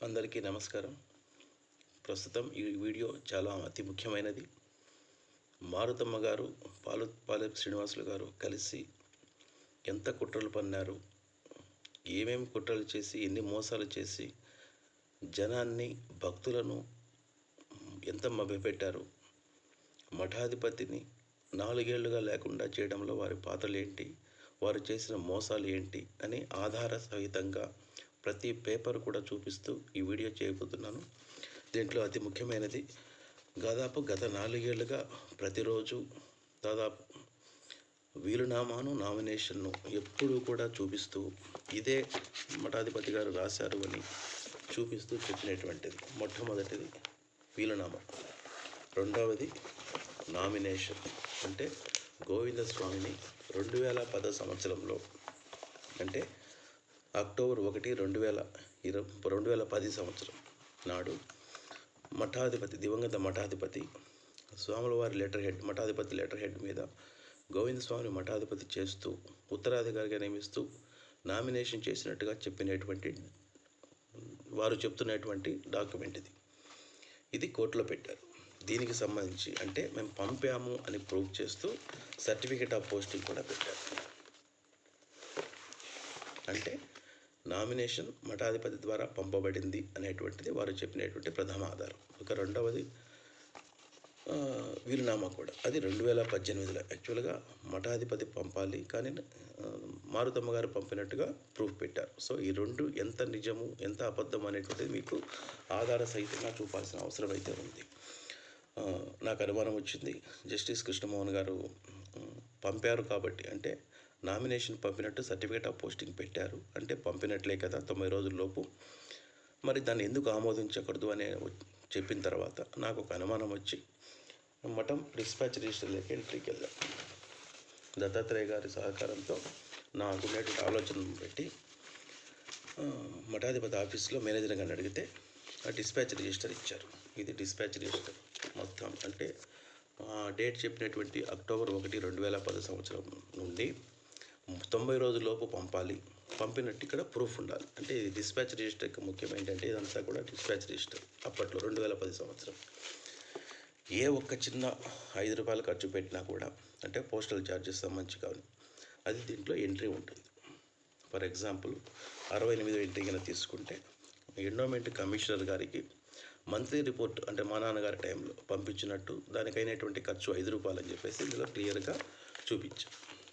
అందరికీ నమస్కారం. ప్రస్తుతం ఈ వీడియో చాలా అతి ముఖ్యమైనది. మారుతమ్మ గారు పాలు పాలెపు శ్రీనివాసులు గారు కలిసి ఎంత కుట్రలు పన్నారు ఏమేమి కుట్రలు చేసి ఎన్ని మోసాలు చేసి జనాన్ని భక్తులను ఎంత మభ్యపెట్టారు మఠాధిపతిని నాలుగేళ్ళుగా లేకుండా చేయడంలో వారి పాత్రలు ఏంటి వారు చేసిన మోసాలు ఏంటి అని ఆధార సహితంగా ప్రతి పేపర్ కూడా చూపిస్తూ ఈ వీడియో చేయబోతున్నాను. దీంట్లో అతి ముఖ్యమైనది దాదాపు గత నాలుగేళ్ళుగా ప్రతిరోజు దాదాపు వీలునామాను నామినేషన్ను ఎప్పుడూ కూడా చూపిస్తూ ఇదే మఠాధిపతి గారు రాశారు అని చూపిస్తూ చెప్పినటువంటిది. మొట్టమొదటిది వీలునామా. రెండవది నామినేషన్. అంటే గోవిందస్వామిని రెండు వేల పద సంవత్సరంలో అంటే అక్టోబర్ ఒకటి రెండు వేల ఇరవై రెండు వేల పది సంవత్సరం నాడు మఠాధిపతి దివంగత మఠాధిపతి స్వాముల వారి లెటర్ హెడ్ మఠాధిపతి లెటర్ హెడ్ మీద గోవింద స్వామిని మఠాధిపతి చేస్తూ ఉత్తరాధికారిగా నియమిస్తూ నామినేషన్ చేసినట్టుగా చెప్పినటువంటి వారు చెప్తున్నటువంటి డాక్యుమెంట్ ఇది. ఇది కోర్టులో పెట్టారు. దీనికి సంబంధించి అంటే మేము పంపాము అని ప్రూవ్ చేస్తూ సర్టిఫికేట్ ఆఫ్ పోస్టింగ్ కూడా పెట్టారు. అంటే నామినేషన్ మఠాధిపతి ద్వారా పంపబడింది అనేటువంటిది వారు చెప్పినటువంటి ప్రథమ ఆధారం. ఒక రెండవది వీరునామా కూడా. అది రెండు వేల పద్దెనిమిదిలో యాక్చువల్గా మఠాధిపతి పంపాలి కానీ మారుతమ్మ గారు పంపినట్టుగా ప్రూఫ్ పెట్టారు. సో ఈ రెండు ఎంత నిజము ఎంత అబద్ధం అనేటువంటిది మీకు ఆధార సహితంగా చూపాల్సిన అవసరం అయితే ఉంది. నాకు అనుమానం వచ్చింది. జస్టిస్ కృష్ణమోహన్ గారు పంపారు కాబట్టి అంటే నామినేషన్ పంపినట్టు సర్టిఫికేట్ ఆఫ్ పోస్టింగ్ పెట్టారు. అంటే పంపినట్లే కదా తొంభై రోజుల్లోపు మరి దాన్ని ఎందుకు ఆమోదించకూడదు అనే చెప్పిన తర్వాత నాకు ఒక అనుమానం వచ్చి మఠం డిస్పాచ్ రిజిస్టర్లోకి ఎంట్రీకి వెళ్ళాం దత్తాత్రేయ గారి సహకారంతో నాకున్నటువంటి ఆలోచనను పెట్టి మఠాధిపతి ఆఫీస్లో మేనేజర్ గారిని అడిగితే ఆ డిస్పాచ్ రిజిస్టర్ ఇచ్చారు. ఇది డిస్పాచ్ రిజిస్టర్ మొత్తం. అంటే ఆ డేట్ చెప్పినటువంటి అక్టోబర్ ఒకటి రెండు వేల పది సంవత్సరం నుండి తొంభై రోజుల్లోపు పంపాలి. పంపినట్టు ఇక్కడ ప్రూఫ్ ఉండాలి. అంటే ఇది డిస్పాచ్ రిజిస్టర్ యొక్క ముఖ్యం ఏంటంటే ఇదంతా కూడా డిస్పాచ్ రిజిస్టర్ అప్పట్లో రెండు వేల పది సంవత్సరం. ఏ ఒక్క చిన్న ఐదు రూపాయలు ఖర్చు పెట్టినా కూడా అంటే పోస్టల్ ఛార్జెస్ సంబంధించి కానీ అది దీంట్లో ఎంట్రీ ఉంటుంది. ఫర్ ఎగ్జాంపుల్ అరవై ఎనిమిది ఎంట్రీ కింద తీసుకుంటే ఎండోమెంట్ కమిషనర్ గారికి మంత్లీ రిపోర్ట్ అంటే మా నాన్నగారి టైంలో పంపించినట్టు దానికైనటువంటి ఖర్చు ఐదు రూపాయలు అని చెప్పేసి ఇందులో క్లియర్గా చూపించాం.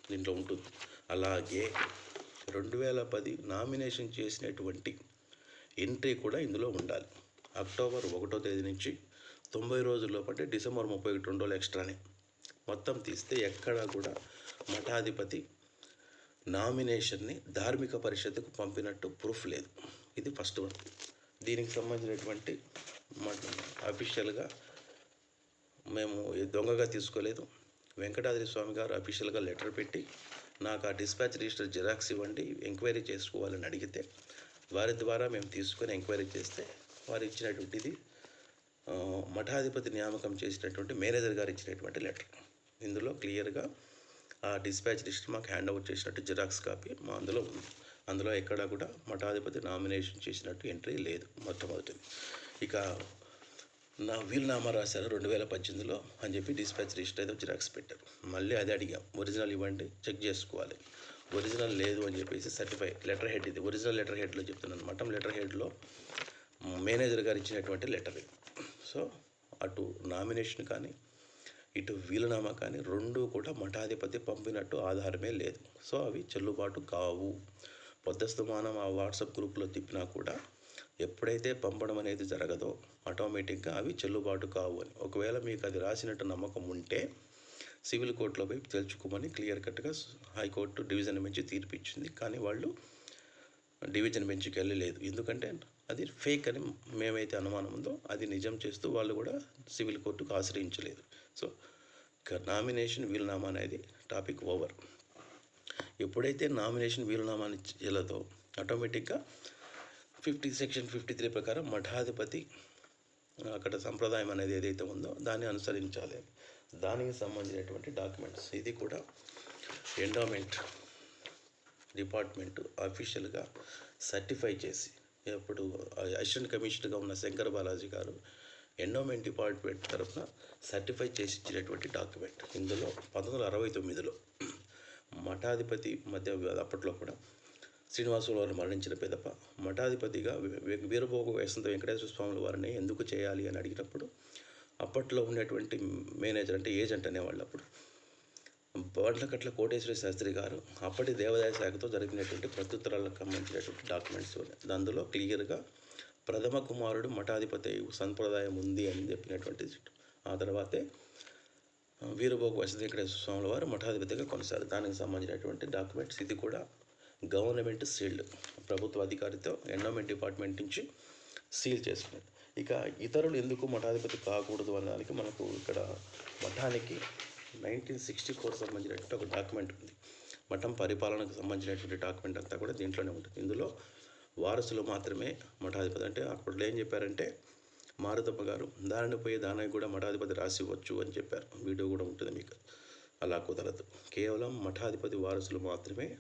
దీంట్లో ఉంటుంది. అలాగే రెండు వేల పది నామినేషన్ చేసినటువంటి ఎంట్రీ కూడా ఇందులో ఉండాలి. అక్టోబర్ ఒకటో తేదీ నుంచి తొంభై రోజుల్లో అంటే డిసెంబర్ ముప్పై ఒకటి రెండు రోజులు ఎక్స్ట్రానే. మొత్తం తీస్తే ఎక్కడా కూడా మఠాధిపతి నామినేషన్ని ధార్మిక పరిషత్కు పంపినట్టు ప్రూఫ్ లేదు. ఇది ఫస్ట్ వన్. దీనికి సంబంధించినటువంటి అఫీషియల్గా మేము దొంగగా తీసుకోలేదు. వెంకటాద్రి స్వామి గారు అఫీషియల్గా లెటర్ పెట్టి నాకు ఆ డిస్పాచ్ రిజిస్టర్ జిరాక్స్ ఇవ్వండి ఎంక్వైరీ చేసుకోవాలని అడిగితే వారి ద్వారా మేము తీసుకొని ఎంక్వైరీ చేస్తే వారు ఇచ్చినటువంటిది మఠాధిపతి నియామకం చేసినటువంటి మేనేజర్ గారు ఇచ్చినటువంటి లెటర్. ఇందులో క్లియర్గా ఆ డిస్పాచ్ లిస్ట్ మాకు హ్యాండ్ ఓవర్ చేసినట్టు జిరాక్స్ కాపీ మా అందులో ఉంది. అందులో ఎక్కడా కూడా మఠాధిపతి నామినేషన్ చేసినట్టు ఎంట్రీ లేదు మొట్టమొదటిది. ఇక నా వీలునామా రాశారు రెండు వేల పద్దెనిమిదిలో అని చెప్పి డిస్పాచ్ రిజిస్టర్ ఏదో జిరాక్స్ పెట్టారు. మళ్ళీ అదే అడిగాం ఒరిజినల్ ఇవ్వండి చెక్ చేసుకోవాలి. ఒరిజినల్ లేదు అని చెప్పేసి సర్టిఫై లెటర్ హెడ్ ఇది ఒరిజినల్ లెటర్ హెడ్లో చెప్తున్నాను మఠం లెటర్ హెడ్లో మేనేజర్ గారు ఇచ్చినటువంటి లెటర్ ఇది. సో అటు నామినేషన్ కానీ ఇటు వీలునామా కానీ రెండు కూడా మఠాధిపతి పంపినట్టు ఆధారమే లేదు. సో అవి చెల్లుబాటు కావు. పొద్దస్తమానం ఆ వాట్సాప్ గ్రూప్లో తిప్పినా కూడా ఎప్పుడైతే పంపడం అనేది జరగదో ఆటోమేటిక్గా అవి చెల్లుబాటు కావు అని. ఒకవేళ మీకు అది రాసినట్టు నమ్మకం ఉంటే సివిల్ కోర్టులో పోయి తెలుసుకోమని క్లియర్ కట్గా హైకోర్టు డివిజన్ బెంచ్ తీర్పిచ్చింది కానీ వాళ్ళు డివిజన్ బెంచ్కి వెళ్ళలేదు ఎందుకంటే అది ఫేక్ అని మేమైతే అనుమానం ఉందో అది నిజం చేస్తూ వాళ్ళు కూడా సివిల్ కోర్టుకు ఆశ్రయించలేదు. సో నామినేషన్ వీలునామా అనేది టాపిక్ ఓవర్. ఎప్పుడైతే నామినేషన్ వీలునామాని చెల్లదో ఆటోమేటిక్గా ఫిఫ్టీ సెక్షన్ ఫిఫ్టీ త్రీ ప్రకారం మఠాధిపతి అక్కడ సంప్రదాయం అనేది ఏదైతే ఉందో దాన్ని అనుసరించాలి. దానికి సంబంధించినటువంటి డాక్యుమెంట్స్. ఇది కూడా ఎండోమెంట్ డిపార్ట్మెంట్ అఫీషియల్గా సర్టిఫై చేసి అప్పుడు అసిస్టెంట్ కమిషనర్గా ఉన్న శంకర్ బాలాజీ గారు ఎండోమెంట్ డిపార్ట్మెంట్ తరఫున సర్టిఫై చేసి ఇచ్చినటువంటి డాక్యుమెంట్. ఇందులో పంతొమ్మిది వందల అరవై తొమ్మిదిలో మఠాధిపతి మధ్య అప్పట్లో కూడా శ్రీనివాసులు వారు మరణించిన పెదప మఠాధిపతిగా వీరభోగ వేసంత వెంకటేశ్వర స్వాముల వారిని ఎందుకు చేయాలి అని అడిగినప్పుడు అప్పట్లో ఉన్నటువంటి మేనేజర్ అంటే ఏజెంట్ అనేవాళ్ళు అప్పుడు. బండ్లకట్ల కోటేశ్వర శాస్త్రి గారు అప్పటి దేవాదాయ శాఖతో జరిగినటువంటి ప్రత్యుత్తరాలకు సంబంధించినటువంటి డాక్యుమెంట్స్ ఉన్నాయి అందులో క్లియర్గా ప్రథమ కుమారుడు మఠాధిపతి సంప్రదాయం ఉంది అని చెప్పినటువంటి ఆ తర్వాతే వీరభోగ వసతి వెంకటేశ్వర స్వాముల వారు మఠాధిపతిగా కొనసాగారు. దానికి సంబంధించినటువంటి డాక్యుమెంట్స్ ఇది కూడా గవర్నమెంట్ సీల్డ్ ప్రభుత్వ అధికారితో ఎండోమెంట్ డిపార్ట్మెంట్ నుంచి సీల్ చేసుకున్నారు ఇక ఇతరులు ఎందుకు మఠాధిపతి కాకూడదు అనడానికి మనకు ఇక్కడ మఠానికి నైన్టీన్ సిక్స్టీ ఫోర్ సంబంధించినటువంటి ఒక డాక్యుమెంట్ ఉంది. మఠం పరిపాలనకు సంబంధించినటువంటి డాక్యుమెంట్ అంతా కూడా దీంట్లోనే ఉంటుంది. ఇందులో వారసులు మాత్రమే మఠాధిపతి. అంటే అప్పుడు ఏం చెప్పారంటే మారుతమ్మ గారు దారినిపోయే దానికి కూడా మఠాధిపతి రాసి ఇవ్వచ్చు అని చెప్పారు. వీడియో కూడా ఉంటుంది మీకు. అలా కుదరదు. కేవలం మఠాధిపతి వారసులు మాత్రమే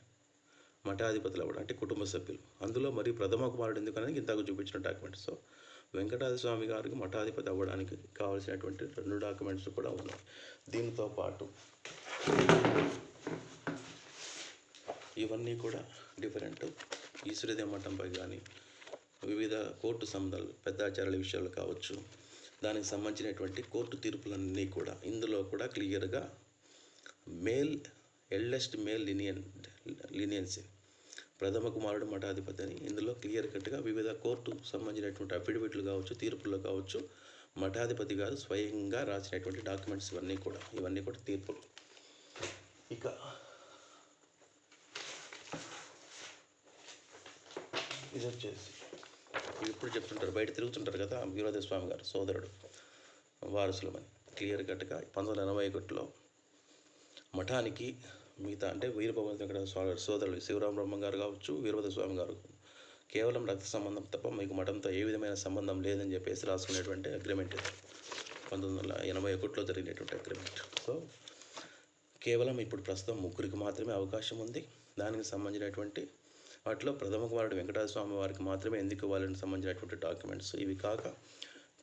మఠాధిపతులు అవ్వడం అంటే కుటుంబ సభ్యులు. అందులో మరి ప్రథమ కుమారుడు ఎందుకని ఇంతకు చూపించిన డాక్యుమెంట్స్. సో వెంకటాద్రి స్వామి గారికి మఠాధిపతి అవ్వడానికి కావాల్సినటువంటి రెండు డాక్యుమెంట్స్ కూడా ఉన్నాయి. దీనితో పాటు ఇవన్నీ కూడా డిఫరెంట్. ఈశ్వరదే మఠంపై కానీ వివిధ కోర్టు సంబంధాలు పెద్దాచారాల విషయాలు కావచ్చు. దానికి సంబంధించినటువంటి కోర్టు తీర్పులన్నీ కూడా ఇందులో కూడా క్లియర్గా male eldest male lineal leniency ప్రథమ కుమారుడు మఠాధిపతి అని ఇందులో క్లియర్ కట్గా వివిధ కోర్టు సంబంధించినటువంటి అఫిడవిట్లు కావచ్చు తీర్పులు కావచ్చు మఠాధిపతి గారు స్వయంగా రాసినటువంటి డాక్యుమెంట్స్ ఇవన్నీ కూడా ఇవన్నీ కూడా తీర్పులు. ఇక ఇది వచ్చేసి ఇప్పుడు చెప్తుంటారు బయట తిరుగుతుంటారు కదా వీరోద స్వామి గారు సోదరుడు వారసులమని. క్లియర్ కట్గా పంతొమ్మిది వందల ఎనభై ఒకటిలో మఠానికి మిగతా అంటే వీరభద్ర వెంకట స్వామి సోదరులు శివరామ బ్రహ్మ గారు కావచ్చు వీరభద్ర స్వామి గారు. కేవలం రక్త సంబంధం తప్ప మీకు మఠంతో ఏ విధమైన సంబంధం లేదని చెప్పేసి రాసుకునేటువంటి అగ్రిమెంట్ ఇది. పంతొమ్మిది వందల ఎనభై ఒకటిలో జరిగినటువంటి అగ్రిమెంట్ సో కేవలం ఇప్పుడు ప్రస్తుతం ముగ్గురికి మాత్రమే అవకాశం ఉంది. దానికి సంబంధించినటువంటి వాటిలో ప్రథమ కుమారుడు వెంకటేశ్వర స్వామి వారికి మాత్రమే ఎందుకు ఇవ్వాలని సంబంధించినటువంటి డాక్యుమెంట్స్ ఇవి కాక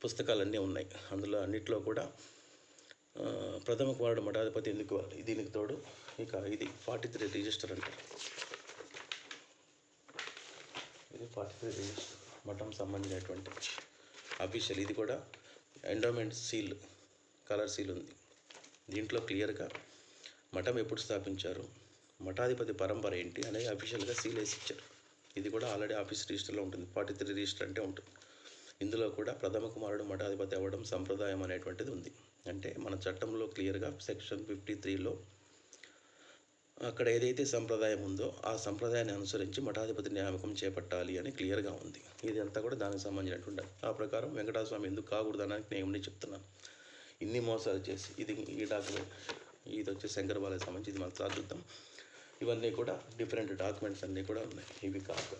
పుస్తకాలన్నీ ఉన్నాయి. అందులో అన్నిట్లో కూడా ప్రథమ కుమారుడు మఠాధిపతి ఎందుకు దీనికి తోడు ఇక ఇది ఫార్టీ త్రీ రిజిస్టర్ అంటారు ఇది ఫార్టీ త్రీ రిజిస్టర్ మఠం సంబంధించినటువంటి అఫీషియల్ ఇది కూడా ఎండోమెంట్ సీల్ కలర్ సీల్ ఉంది. దీంట్లో క్లియర్గా మఠం ఎప్పుడు స్థాపించారు? మఠాధిపతి పరంపర ఏంటి అనేది అఫీషియల్గా సీల్ వేసి ఇచ్చారు. ఇది కూడా ఆల్రెడీ ఆఫీస్ రిజిస్టర్లో ఉంటుంది. ఫార్టీ త్రీ రిజిస్టర్ అంటే ఉంటుంది. ఇందులో కూడా ప్రథమ కుమారుడు మఠాధిపతి అవ్వడం సంప్రదాయం అనేటువంటిది ఉంది. అంటే మన చట్టంలో క్లియర్గా సెక్షన్ ఫిఫ్టీ త్రీలో అక్కడ ఏదైతే సంప్రదాయం ఉందో ఆ సంప్రదాయాన్ని అనుసరించి మఠాధిపతి నియామకం చేపట్టాలి అని క్లియర్గా ఉంది. ఇది అంతా కూడా దానికి సంబంధించినటువంటి ఆ ప్రకారం వెంకటాస్వామి స్వామి ఎందుకు కాకూడదు నేను ఏమని చెప్తున్నాను. ఇన్ని మోసాలు చేసి ఇది ఈ డాక్యుమెంట్ ఇది వచ్చి శంకర్ బాలయ్య సంబంధించి ఇది మనం చదువుతాం ఇవన్నీ కూడా డిఫరెంట్ డాక్యుమెంట్స్ అన్నీ కూడా ఉన్నాయి. ఇవి కాక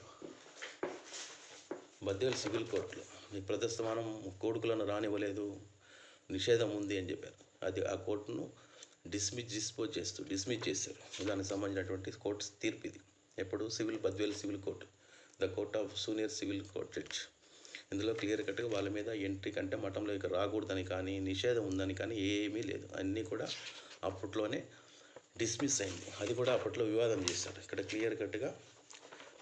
బద్వేలు సివిల్ కోర్టులో మీ ప్రదర్శమానం కోడుకులను రానివ్వలేదు నిషేధం ఉంది అని చెప్పారు. అది ఆ కోర్టును డిస్మిస్ డిస్పోజ్ చేస్తూ డిస్మిస్ చేశారు. దానికి సంబంధించినటువంటి కోర్టు తీర్పు ఇది. ఎప్పుడు? Civil Badvel civil court. The court of junior civil court judge. ఇందులో క్లియర్ కట్గా వాళ్ళ మీద ఎంట్రీ కంటే మఠంలో ఇక రాకూడదని కానీ నిషేధం ఉందని కానీ ఏమీ లేదు. అన్నీ కూడా అప్పట్లోనే డిస్మిస్ అయింది. అది కూడా అప్పట్లో వివాదం చేశారు. ఇక్కడ క్లియర్ కట్గా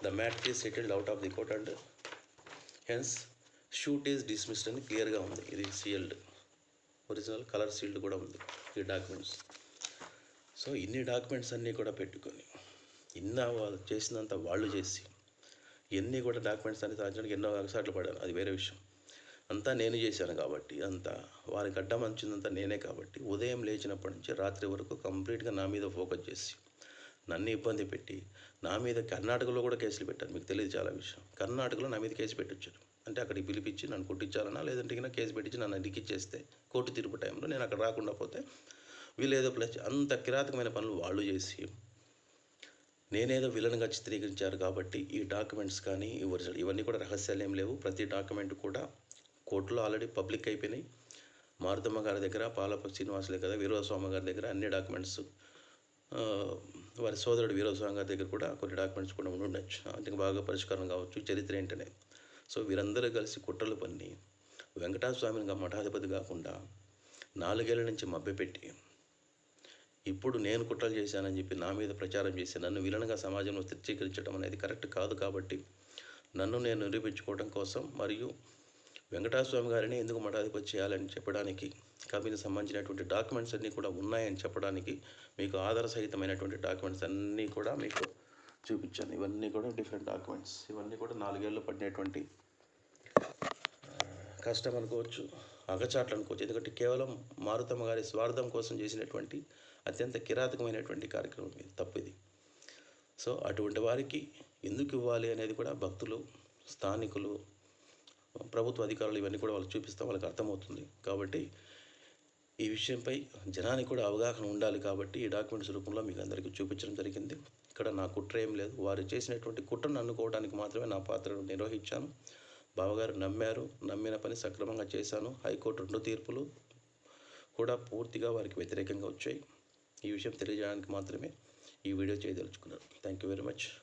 the matter is settled out of the court and hence suit is dismissed అని క్లియర్గా ఉంది. ఇది సీల్డ్. ఒరిజినల్ కలర్ సీల్డ్ కూడా ఉంది. ఈ డాక్యుమెంట్స్ సో ఇన్ని డాక్యుమెంట్స్ అన్నీ కూడా పెట్టుకొని ఇన్న వాళ్ళు చేసినంత వాళ్ళు చేసి ఎన్ని కూడా డాక్యుమెంట్స్ అన్ని సాధించడానికి ఎన్నో సార్లు పడాను అది వేరే విషయం. అంతా నేను చేశాను కాబట్టి అంతా వారికి అడ్డం అంచిందంతా నేనే కాబట్టి ఉదయం లేచినప్పటి నుంచి రాత్రి వరకు కంప్లీట్గా నా మీద ఫోకస్ చేసి నన్ను ఇబ్బంది పెట్టి నా మీద కర్ణాటకలో కూడా కేసులు పెట్టారు మీకు తెలియదు చాలా విషయం. కర్ణాటకలో నా మీద కేసు పెట్టొచ్చారు. అంటే అక్కడికి పిలిపించి నన్ను కొట్టించాలన్నా లేదంటే కింద కేసు పెట్టించి నన్ను లిఖిచ్చేస్తే కోర్టు తీర్పు టైంలో నేను అక్కడ రాకుండా పోతే వీళ్ళు ఏదో ప్లస్ అంత కిరాతకమైన పనులు వాళ్ళు చేసి నేనేదో విలన్గా చిత్రీకరించారు కాబట్టి ఈ డాక్యుమెంట్స్ కానీ ఒరిజినల్ ఇవన్నీ కూడా రహస్యాలు ఏం లేవు. ప్రతి డాక్యుమెంట్ కూడా కోర్టులో ఆల్రెడీ పబ్లిక్ అయిపోయినాయి. మారుతమ్మ గారి దగ్గర పాలప శ్రీనివాసుల దగ్గర వీరస్వామి గారి దగ్గర అన్ని డాక్యుమెంట్స్ వారి సోదరుడు వీరస్వామి గారి దగ్గర కూడా కొన్ని డాక్యుమెంట్స్ కూడా ఉండి ఉండొచ్చు. అందుకు బాగా పరిష్కారం కావచ్చు. చరిత్ర ఏంటనే సో వీరందరూ కలిసి కుట్రలు పన్ని వెంకటస్వామిని మఠాధిపతి కాకుండా నాలుగేళ్ళ నుంచి మభ్యపెట్టి ఇప్పుడు నేను కుట్రలు చేశానని చెప్పి నా మీద ప్రచారం చేసి నన్ను విలనగా సమాజంలో చిత్రీకరించడం అనేది కరెక్ట్ కాదు కాబట్టి నన్ను నేను నిరూపించుకోవడం కోసం మరియు వెంకటస్వామి గారిని ఎందుకు మఠాధిపతి చేయాలని చెప్పడానికి కవికి సంబంధించినటువంటి డాక్యుమెంట్స్ అన్నీ కూడా ఉన్నాయని చెప్పడానికి మీకు ఆధారసహితమైనటువంటి డాక్యుమెంట్స్ అన్నీ కూడా మీకు చూపించాను. ఇవన్నీ కూడా డిఫరెంట్ డాక్యుమెంట్స్. ఇవన్నీ కూడా నాలుగేళ్ళు పడినటువంటి కష్టం అనుకోవచ్చు అగచాట్లు అనుకోవచ్చు. ఎందుకంటే కేవలం మారుతమ్మ గారి స్వార్థం కోసం చేసినటువంటి అత్యంత కిరాతకమైనటువంటి కార్యక్రమం ఇది తప్పు ఇది. సో అటువంటి వారికి ఎందుకు ఇవ్వాలి అనేది కూడా భక్తులు స్థానికులు ప్రభుత్వ అధికారులు ఇవన్నీ కూడా వాళ్ళు చూపిస్తాం వాళ్ళకి అర్థమవుతుంది. కాబట్టి ఈ విషయంపై జనానికి కూడా అవగాహన ఉండాలి కాబట్టి ఈ డాక్యుమెంట్స్ రూపంలో మీకు అందరికీ చూపించడం జరిగింది. ఇక్కడ నా కుట్ర ఏం లేదు. వారు చేసినటువంటి కుట్రను అనుకోవడానికి మాత్రమే నా పాత్రను నిర్వహించాను. బావగారు నమ్మారు. నమ్మిన పని సక్రమంగా చేశాను. హైకోర్టు రెండు తీర్పులు కూడా పూర్తిగా వారికి వ్యతిరేకంగా వచ్చాయి. ఈ విషయం తెలియజేయడానికి మాత్రమే ఈ video చేయదలుచుకున్నాను. Thank you very much